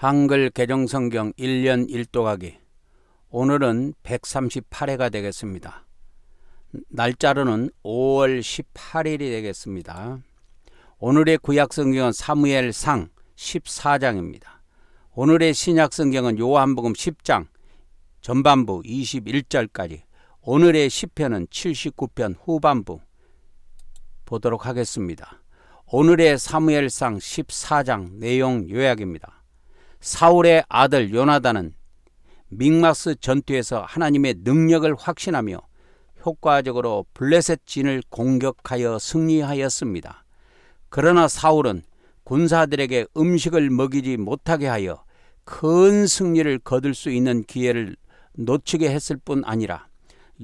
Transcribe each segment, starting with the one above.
한글 개정성경 1년 1도가기 오늘은 138회가 되겠습니다. 날짜로는 5월 18일이 되겠습니다. 오늘의 구약성경은 사무엘상 14장입니다. 오늘의 신약성경은 요한복음 10장 전반부 21절까지 오늘의 시편은 79편 후반부 보도록 하겠습니다. 오늘의 사무엘상 14장 내용 요약입니다. 사울의 아들 요나단은 믹마스 전투에서 하나님의 능력을 확신하며 효과적으로 블레셋 진을 공격하여 승리하였습니다. 그러나 사울은 군사들에게 음식을 먹이지 못하게 하여 큰 승리를 거둘 수 있는 기회를 놓치게 했을 뿐 아니라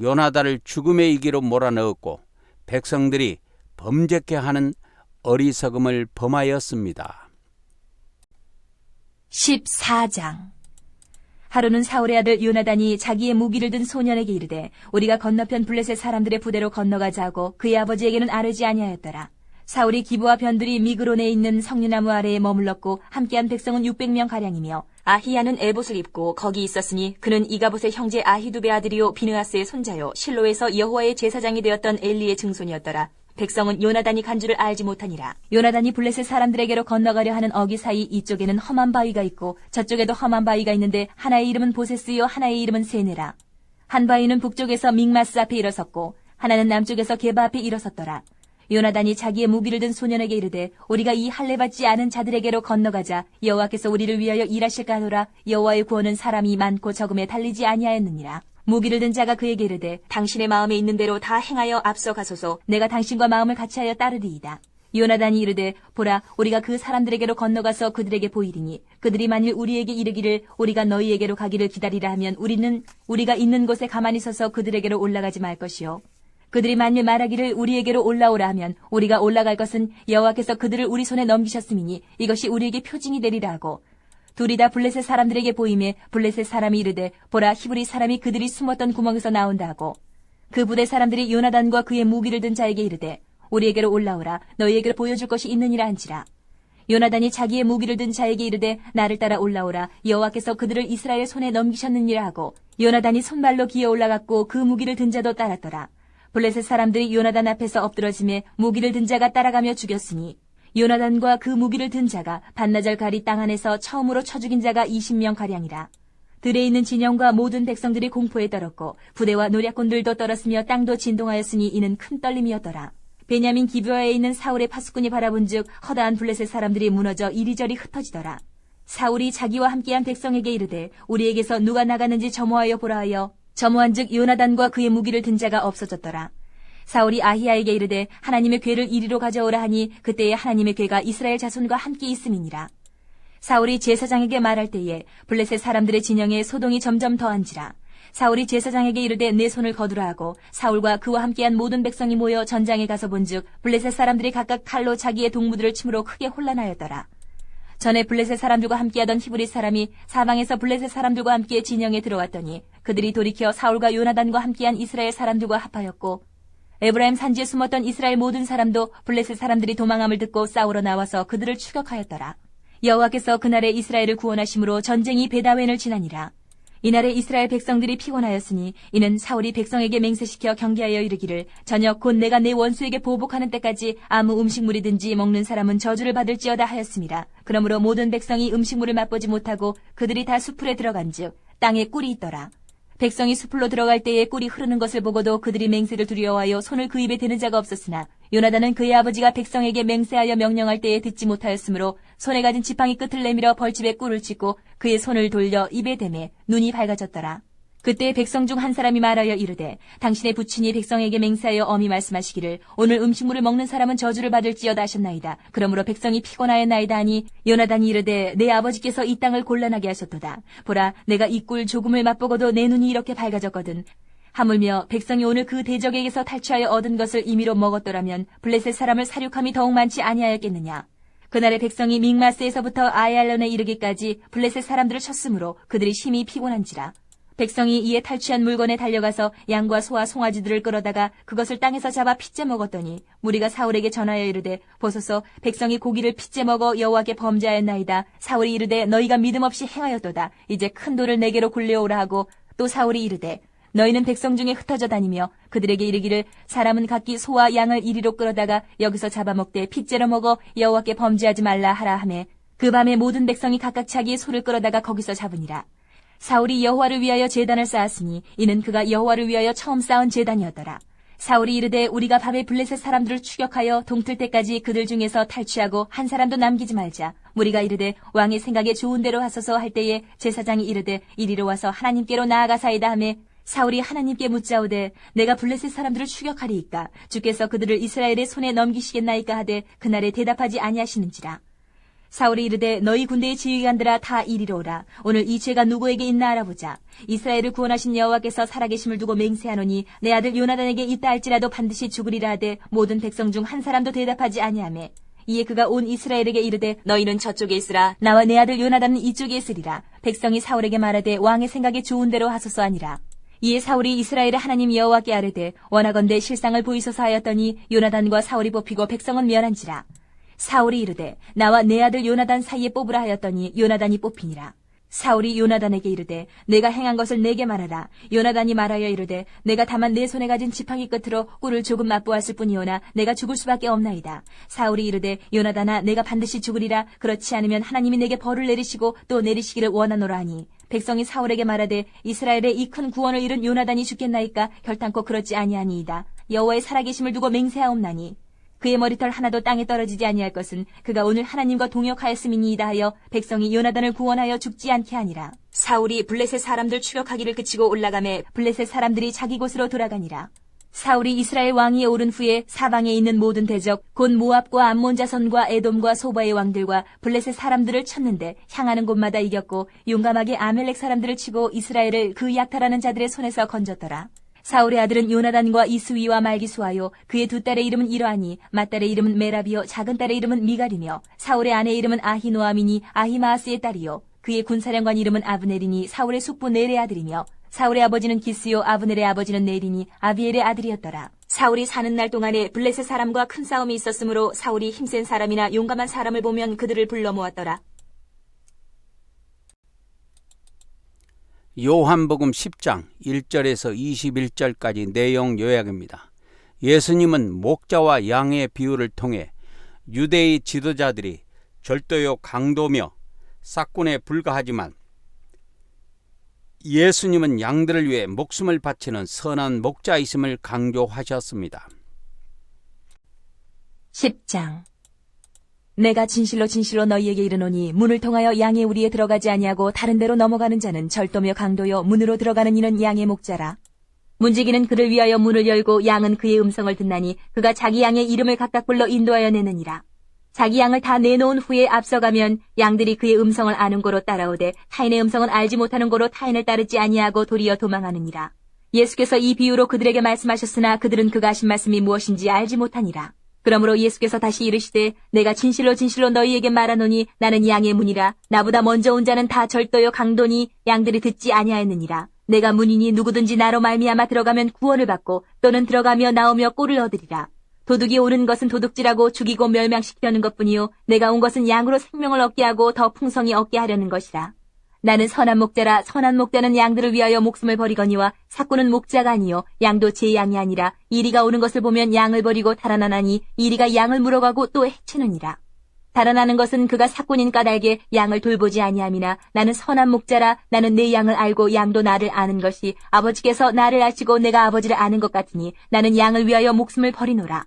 요나단을 죽음의 이기로 몰아넣었고 백성들이 범죄케 하는 어리석음을 범하였습니다. 14장 하루는 사울의 아들 요나단이 자기의 무기를 든 소년에게 이르되 우리가 건너편 블레셋 사람들의 부대로 건너가자 하고 그의 아버지에게는 아르지 아니하였더라. 사울이 기부와 변들이 미그론에 있는 성류나무 아래에 머물렀고 함께한 백성은 600명 가량이며 아히야는 에봇을 입고 거기 있었으니 그는 이가봇의 형제 아히두베 아들이요 비느하스의 손자요 실로에서 여호와의 제사장이 되었던 엘리의 증손이었더라. 백성은 요나단이 간 줄을 알지 못하니라. 요나단이 블레셋 사람들에게로 건너가려 하는 어기 사이 이쪽에는 험한 바위가 있고 저쪽에도 험한 바위가 있는데 하나의 이름은 보세스요 하나의 이름은 세네라. 한 바위는 북쪽에서 믹마스 앞에 일어섰고 하나는 남쪽에서 게바 앞에 일어섰더라. 요나단이 자기의 무기를 든 소년에게 이르되 우리가 이 할례 받지 않은 자들에게로 건너가자 여호와께서 우리를 위하여 일하실까 하노라 여호와의 구원은 사람이 많고 적음에 달리지 아니하였느니라. 무기를 든 자가 그에게 이르되 당신의 마음에 있는 대로 다 행하여 앞서가소서 내가 당신과 마음을 같이하여 따르리이다. 요나단이 이르되 보라 우리가 그 사람들에게로 건너가서 그들에게 보이리니 그들이 만일 우리에게 이르기를 우리가 너희에게로 가기를 기다리라 하면 우리는 우리가 있는 곳에 가만히 서서 그들에게로 올라가지 말 것이요 그들이 만일 말하기를 우리에게로 올라오라 하면 우리가 올라갈 것은 여호와께서 그들을 우리 손에 넘기셨음이니 이것이 우리에게 표징이 되리라 하고 둘이 다 블레셋 사람들에게 보임에 블레셋 사람이 이르되 보라 히브리 사람이 그들이 숨었던 구멍에서 나온다 하고 그 부대 사람들이 요나단과 그의 무기를 든 자에게 이르되 우리에게로 올라오라. 너희에게로 보여줄 것이 있느니라 한지라. 요나단이 자기의 무기를 든 자에게 이르되 나를 따라 올라오라. 여호와께서 그들을 이스라엘 손에 넘기셨느니라 하고 요나단이 손발로 기어 올라갔고 그 무기를 든 자도 따랐더라. 블레셋 사람들이 요나단 앞에서 엎드러짐에 무기를 든 자가 따라가며 죽였으니 요나단과 그 무기를 든 자가 반나절 가리 땅 안에서 처음으로 쳐 죽인 자가 20명 가량이라. 들에 있는 진영과 모든 백성들이 공포에 떨었고 부대와 노략군들도 떨었으며 땅도 진동하였으니 이는 큰 떨림이었더라. 베냐민 기브아에 있는 사울의 파수꾼이 바라본즉 허다한 블레셋 사람들이 무너져 이리저리 흩어지더라. 사울이 자기와 함께한 백성에게 이르되 우리에게서 누가 나가는지 점호하여 보라 하여 점호한즉 요나단과 그의 무기를 든 자가 없어졌더라. 사울이 아히야에게 이르되 하나님의 괴를 이리로 가져오라 하니 그때에 하나님의 괴가 이스라엘 자손과 함께 있음이니라. 사울이 제사장에게 말할 때에 블레셋 사람들의 진영에 소동이 점점 더한지라. 사울이 제사장에게 이르되 내 손을 거두라 하고 사울과 그와 함께한 모든 백성이 모여 전장에 가서 본즉 블레셋 사람들이 각각 칼로 자기의 동무들을 침으로 크게 혼란하였더라. 전에 블레셋 사람들과 함께하던 히브리 사람이 사방에서 블레셋 사람들과 함께 진영에 들어왔더니 그들이 돌이켜 사울과 요나단과 함께한 이스라엘 사람들과 합하였고 에브라임 산지에 숨었던 이스라엘 모든 사람도 블레셋 사람들이 도망함을 듣고 싸우러 나와서 그들을 추격하였더라. 여호와께서 그날에 이스라엘을 구원하심으로 전쟁이 베다웬을 지나니라. 이날에 이스라엘 백성들이 피곤하였으니 이는 사울이 백성에게 맹세시켜 경계하여 이르기를 저녁 곧 내가 내 원수에게 보복하는 때까지 아무 음식물이든지 먹는 사람은 저주를 받을지어다 하였습니다. 그러므로 모든 백성이 음식물을 맛보지 못하고 그들이 다 수풀에 들어간즉 땅에 꿀이 있더라. 백성이 숲으로 들어갈 때에 꿀이 흐르는 것을 보고도 그들이 맹세를 두려워하여 손을 그 입에 대는 자가 없었으나 요나단은 그의 아버지가 백성에게 맹세하여 명령할 때에 듣지 못하였으므로 손에 가진 지팡이 끝을 내밀어 벌집에 꿀을 찢고 그의 손을 돌려 입에 대매 눈이 밝아졌더라. 그때 백성 중 한 사람이 말하여 이르되 당신의 부친이 백성에게 맹세하여 엄히 말씀하시기를 오늘 음식물을 먹는 사람은 저주를 받을지어다 하셨나이다. 그러므로 백성이 피곤하였나이다 하니 요나단이 이르되 내 아버지께서 이 땅을 곤란하게 하셨도다. 보라 내가 이 꿀 조금을 맛보고도 내 눈이 이렇게 밝아졌거든. 하물며 백성이 오늘 그 대적에게서 탈취하여 얻은 것을 임의로 먹었더라면 블레셋 사람을 사륙함이 더욱 많지 아니하였겠느냐. 그날의 백성이 믹마스에서부터 아얄론에 이르기까지 블레셋 사람들을 쳤으므로 그들이 심히 피곤한지라. 백성이 이에 탈취한 물건에 달려가서 양과 소와 송아지들을 끌어다가 그것을 땅에서 잡아 핏째 먹었더니 무리가 사울에게 전하여 이르되 보소서 백성이 고기를 핏째 먹어 여호와께 범죄하였나이다. 사울이 이르되 너희가 믿음 없이 행하였도다. 이제 큰 돌을 내게로 굴려오라 하고 또 사울이 이르되 너희는 백성 중에 흩어져 다니며 그들에게 이르기를 사람은 각기 소와 양을 이리로 끌어다가 여기서 잡아먹되 핏째로 먹어 여호와께 범죄하지 말라 하라 하매 그 밤에 모든 백성이 각각 자기의 소를 끌어다가 거기서 잡으니라 사울이 여호와를 위하여 제단을 쌓았으니 이는 그가 여호와를 위하여 처음 쌓은 제단이었더라. 사울이 이르되 우리가 밤에 블레셋 사람들을 추격하여 동틀 때까지 그들 중에서 탈취하고 한 사람도 남기지 말자. 무리가 이르되 왕의 생각에 좋은 대로 하소서 할 때에 제사장이 이르되 이리로 와서 하나님께로 나아가사이다 하매 사울이 하나님께 묻자오되 내가 블레셋 사람들을 추격하리이까 주께서 그들을 이스라엘의 손에 넘기시겠나이까 하되 그날에 대답하지 아니하시는지라. 사울이 이르되 너희 군대의 지휘관들아 다 이리로 오라. 오늘 이 죄가 누구에게 있나 알아보자. 이스라엘을 구원하신 여호와께서 살아계심을 두고 맹세하노니 내 아들 요나단에게 있다 할지라도 반드시 죽으리라 하되 모든 백성 중 한 사람도 대답하지 아니하매 이에 그가 온 이스라엘에게 이르되 너희는 저쪽에 있으라. 나와 내 아들 요나단은 이쪽에 있으리라. 백성이 사울에게 말하되 왕의 생각에 좋은 대로 하소서 하니라. 이에 사울이 이스라엘의 하나님 여호와께 아뢰되 원하건대 실상을 보이소서 하였더니 요나단과 사울이 뽑히고 백성은 멸한지라 사울이 이르되 나와 내 아들 요나단 사이에 뽑으라 하였더니 요나단이 뽑히니라. 사울이 요나단에게 이르되 내가 행한 것을 내게 말하라. 요나단이 말하여 이르되 내가 다만 내 손에 가진 지팡이 끝으로 꿀을 조금 맛보았을 뿐이오나 내가 죽을 수밖에 없나이다. 사울이 이르되 요나단아 내가 반드시 죽으리라. 그렇지 않으면 하나님이 내게 벌을 내리시고 또 내리시기를 원하노라 하니 백성이 사울에게 말하되 이스라엘의 이 큰 구원을 이룬 요나단이 죽겠나이까 결탄코 그렇지 아니하니이다. 여호와의 살아계심을 두고 맹세하옵나니 그의 머리털 하나도 땅에 떨어지지 아니할 것은 그가 오늘 하나님과 동역하였음이니이다 하여 백성이 요나단을 구원하여 죽지 않게 하니라. 사울이 블레셋 사람들 추격하기를 그치고 올라가매 블레셋 사람들이 자기 곳으로 돌아가니라. 사울이 이스라엘 왕위에 오른 후에 사방에 있는 모든 대적 곧 모압과 암몬 자손과 에돔과 소바의 왕들과 블레셋 사람들을 쳤는데 향하는 곳마다 이겼고 용감하게 아멜렉 사람들을 치고 이스라엘을 그 약탈하는 자들의 손에서 건졌더라. 사울의 아들은 요나단과 이스위와 말기수하요 그의 두 딸의 이름은 이러하니 맏딸의 이름은 메라비요 작은 딸의 이름은 미갈이며 사울의 아내 이름은 아히노아미니 아히마아스의 딸이요 그의 군사령관 이름은 아브넬이니 사울의 숙부 넬의 아들이며 사울의 아버지는 기스요 아브넬의 아버지는 넬이니 아비엘의 아들이었더라. 사울이 사는 날 동안에 블레셋 사람과 큰 싸움이 있었으므로 사울이 힘센 사람이나 용감한 사람을 보면 그들을 불러 모았더라. 요한복음 10장 1절에서 21절까지 내용 요약입니다. 예수님은 목자와 양의 비유를 통해 유대의 지도자들이 절도요 강도며 싹군에 불과하지만 예수님은 양들을 위해 목숨을 바치는 선한 목자이심을 강조하셨습니다. 10장 내가 진실로 진실로 너희에게 이르노니 문을 통하여 양의 우리에 들어가지 아니하고 다른 데로 넘어가는 자는 절도며 강도요 문으로 들어가는 이는 양의 목자라. 문지기는 그를 위하여 문을 열고 양은 그의 음성을 듣나니 그가 자기 양의 이름을 각각 불러 인도하여 내느니라. 자기 양을 다 내놓은 후에 앞서가면 양들이 그의 음성을 아는 고로 따라오되 타인의 음성은 알지 못하는 고로 타인을 따르지 아니하고 도리어 도망하느니라. 예수께서 이 비유로 그들에게 말씀하셨으나 그들은 그가 하신 말씀이 무엇인지 알지 못하니라 그러므로 예수께서 다시 이르시되 내가 진실로 진실로 너희에게 말하노니 나는 양의 문이라. 나보다 먼저 온 자는 다 절도요 강도니 양들이 듣지 아니하였느니라. 내가 문이니 누구든지 나로 말미암아 들어가면 구원을 받고 또는 들어가며 나오며 꼴을 얻으리라. 도둑이 오는 것은 도둑질하고 죽이고 멸망시키려는 것뿐이요. 내가 온 것은 양으로 생명을 얻게 하고 더 풍성히 얻게 하려는 것이라 나는 선한 목자라 선한 목자는 양들을 위하여 목숨을 버리거니와 사꾸는 목자가 아니요 양도 제 양이 아니라 이리가 오는 것을 보면 양을 버리고 달아나나니 이리가 양을 물어가고 또 해치느니라. 달아나는 것은 그가 사꾼인 까닭에 양을 돌보지 아니함이나 나는 선한 목자라 나는 내 양을 알고 양도 나를 아는 것이 아버지께서 나를 아시고 내가 아버지를 아는 것 같으니 나는 양을 위하여 목숨을 버리노라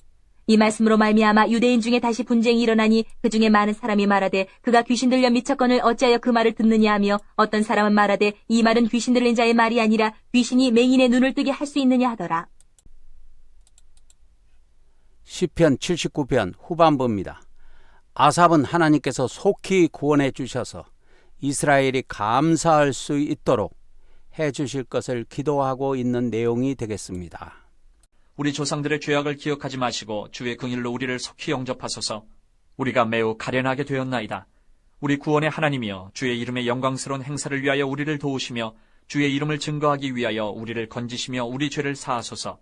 이 말씀으로 말미암아 유대인 중에 다시 분쟁이 일어나니 그 중에 많은 사람이 말하되 그가 귀신 들려 미쳤거늘 어찌하여 그 말을 듣느냐 하며 어떤 사람은 말하되 이 말은 귀신 들린 자의 말이 아니라 귀신이 맹인의 눈을 뜨게 할 수 있느냐 하더라. 시편 79편 후반부입니다. 아삽은 하나님께서 속히 구원해 주셔서 이스라엘이 감사할 수 있도록 해 주실 것을 기도하고 있는 내용이 되겠습니다. 우리 조상들의 죄악을 기억하지 마시고 주의 긍일로 우리를 속히 영접하소서. 우리가 매우 가련하게 되었나이다. 우리 구원의 하나님이여 주의 이름의 영광스러운 행사를 위하여 우리를 도우시며 주의 이름을 증거하기 위하여 우리를 건지시며 우리 죄를 사하소서.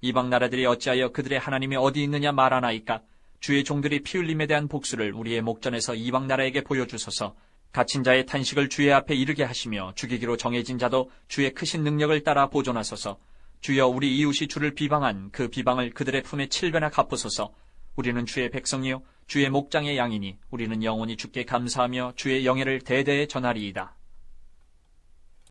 이방 나라들이 어찌하여 그들의 하나님이 어디 있느냐 말하나이까? 주의 종들이 피 흘림에 대한 복수를 우리의 목전에서 이방 나라에게 보여주소서. 갇힌 자의 탄식을 주의 앞에 이르게 하시며 죽이기로 정해진 자도 주의 크신 능력을 따라 보존하소서. 주여 우리 이웃이 주를 비방한 그 비방을 그들의 품에 칠배나 갚으소서. 우리는 주의 백성이요 주의 목장의 양이니 우리는 영원히 주께 감사하며 주의 영예를 대대에 전하리이다.